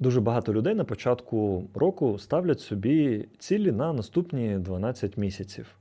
Дуже багато людей на початку року ставлять собі цілі на наступні 12 місяців.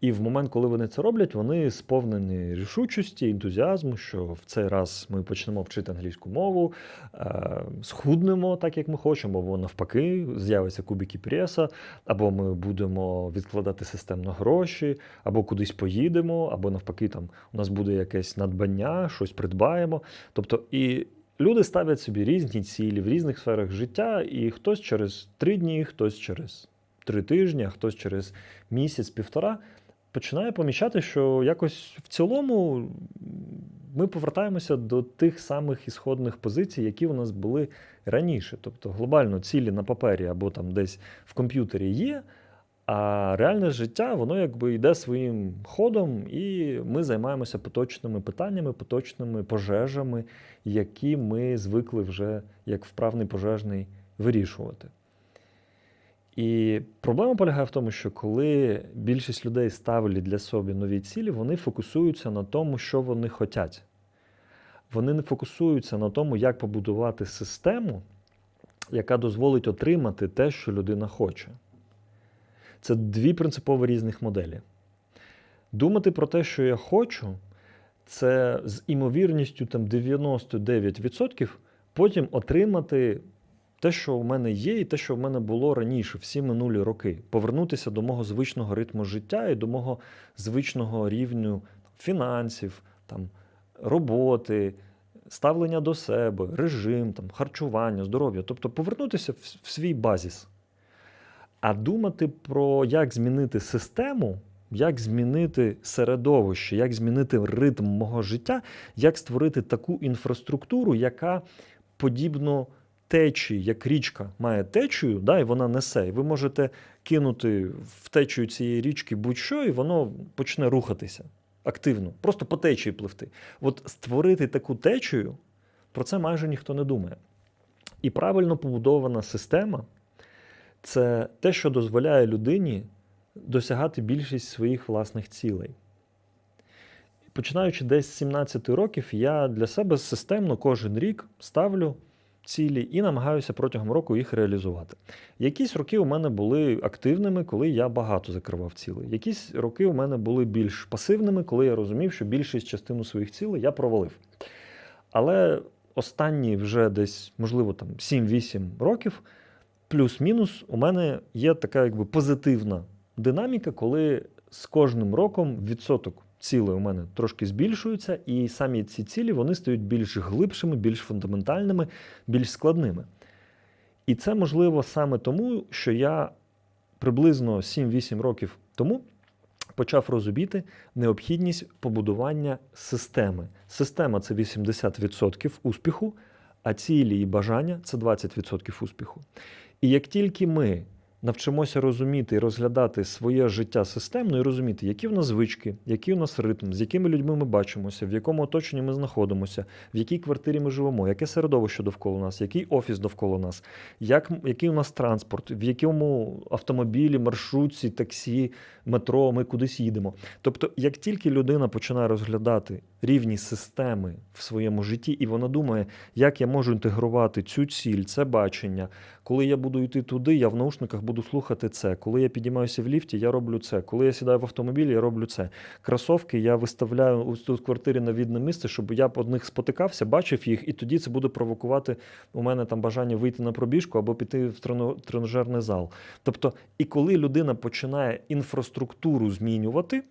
І в момент, коли вони це роблять, вони сповнені рішучості, ентузіазму, що в цей раз ми почнемо вчити англійську мову, е, схуднемо так, як ми хочемо, або навпаки, з'явиться кубики преса, або ми будемо відкладати системно гроші, або кудись поїдемо, або навпаки, там у нас буде якесь надбання, щось придбаємо. Тобто, і люди ставлять собі різні цілі в різних сферах життя, і хтось через три дні, хтось через три тижні, а хтось через місяць-півтора починає помічати, що якось в цілому ми повертаємося до тих самих ісходних позицій, які у нас були раніше. Тобто глобально цілі на папері або там десь в комп'ютері є. А реальне життя, воно якби йде своїм ходом, і ми займаємося поточними питаннями, поточними пожежами, які ми звикли вже як вправний пожежний вирішувати. І проблема полягає в тому, що коли більшість людей ставлять для себе нові цілі, вони фокусуються на тому, що вони хочуть. Вони не фокусуються на тому, як побудувати систему, яка дозволить отримати те, що людина хоче. Це дві принципово різних моделі. Думати про те, що я хочу, це з імовірністю там, 99% потім отримати те, що у мене є, і те, що в мене було раніше, всі минулі роки. Повернутися до мого звичного ритму життя і до мого звичного рівню фінансів, там, роботи, ставлення до себе, режим, там, харчування, здоров'я. Тобто повернутися в, в свій базіс. А думати про як змінити систему, як змінити середовище, як змінити ритм мого життя, як створити таку інфраструктуру, яка подібно течії, як річка має течію, да, і вона несе. І ви можете кинути в течію цієї річки будь-що, і воно почне рухатися активно, просто по течії пливти. От створити таку течію, про це майже ніхто не думає. І правильно побудована система це те, що дозволяє людині досягати більшість своїх власних цілей. Починаючи десь з 17 років, я для себе системно кожен рік ставлю цілі і намагаюся протягом року їх реалізувати. Якісь роки у мене були активними, коли я багато закривав цілей. Якісь роки у мене були більш пасивними, коли я розумів, що більшість частину своїх цілей я провалив. Але останні вже десь, можливо, там 7-8 років, плюс-мінус, у мене є така якби позитивна динаміка, коли з кожним роком відсоток цілей у мене трошки збільшуються, і самі ці цілі вони стають більш глибшими, більш фундаментальними, більш складними. І це можливо саме тому, що я приблизно 7-8 років тому почав розуміти необхідність побудування системи. Система це 80% успіху, а цілі і бажання це 20% успіху. І як тільки ми навчимося розуміти і розглядати своє життя системно і розуміти, які в нас звички, який у нас ритм, з якими людьми ми бачимося, в якому оточенні ми знаходимося, в якій квартирі ми живемо, яке середовище довкола нас, який офіс довкола нас, як, який у нас транспорт, в якому автомобілі, маршрутці, таксі, метро ми кудись їдемо. Тобто, як тільки людина починає розглядати рівні системи в своєму житті, і вона думає, як я можу інтегрувати цю ціль, це бачення. Коли я буду йти туди, я в наушниках буду слухати це. Коли я підіймаюся в ліфті, я роблю це. Коли я сідаю в автомобіль, я роблю це. Кросовки я виставляю у тут квартирі на відне місце, щоб я б одних спотикався, бачив їх, і тоді це буде провокувати у мене там бажання вийти на пробіжку або піти в тренажерний зал. Тобто, і коли людина починає інфраструктуру змінювати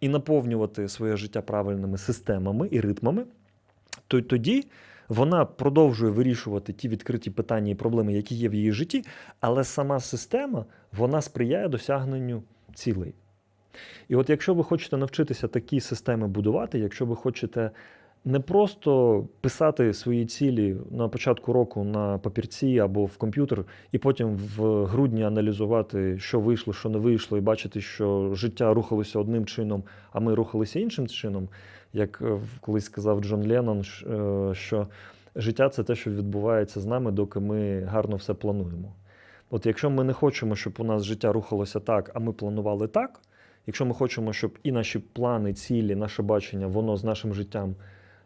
і наповнювати своє життя правильними системами і ритмами, тоді вона продовжує вирішувати ті відкриті питання і проблеми, які є в її житті, але сама система вона сприяє досягненню цілей. І от якщо ви хочете навчитися такі системи будувати, якщо ви хочете не просто писати свої цілі на початку року на папірці або в комп'ютер, і потім в грудні аналізувати, що вийшло, що не вийшло, і бачити, що життя рухалося одним чином, а ми рухалися іншим чином, як е, колись сказав Джон Леннон, е, що життя це те, що відбувається з нами, доки ми гарно все плануємо. От якщо ми не хочемо, щоб у нас життя рухалося так, а ми планували так. Якщо ми хочемо, щоб і наші плани, цілі, наше бачення, воно з нашим життям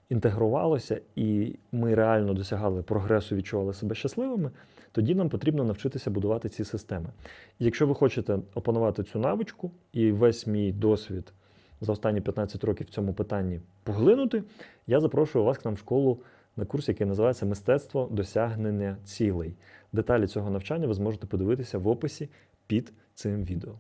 інтегрувалося і ми реально досягали прогресу, відчували себе щасливими, тоді нам потрібно навчитися будувати ці системи. Якщо ви хочете опанувати цю навичку і весь мій досвід за останні 15 років в цьому питанні поглинути, я запрошую вас к нам в школу на курс, який називається Мистецтво досягнення цілей. Деталі цього навчання ви зможете подивитися в описі під цим відео.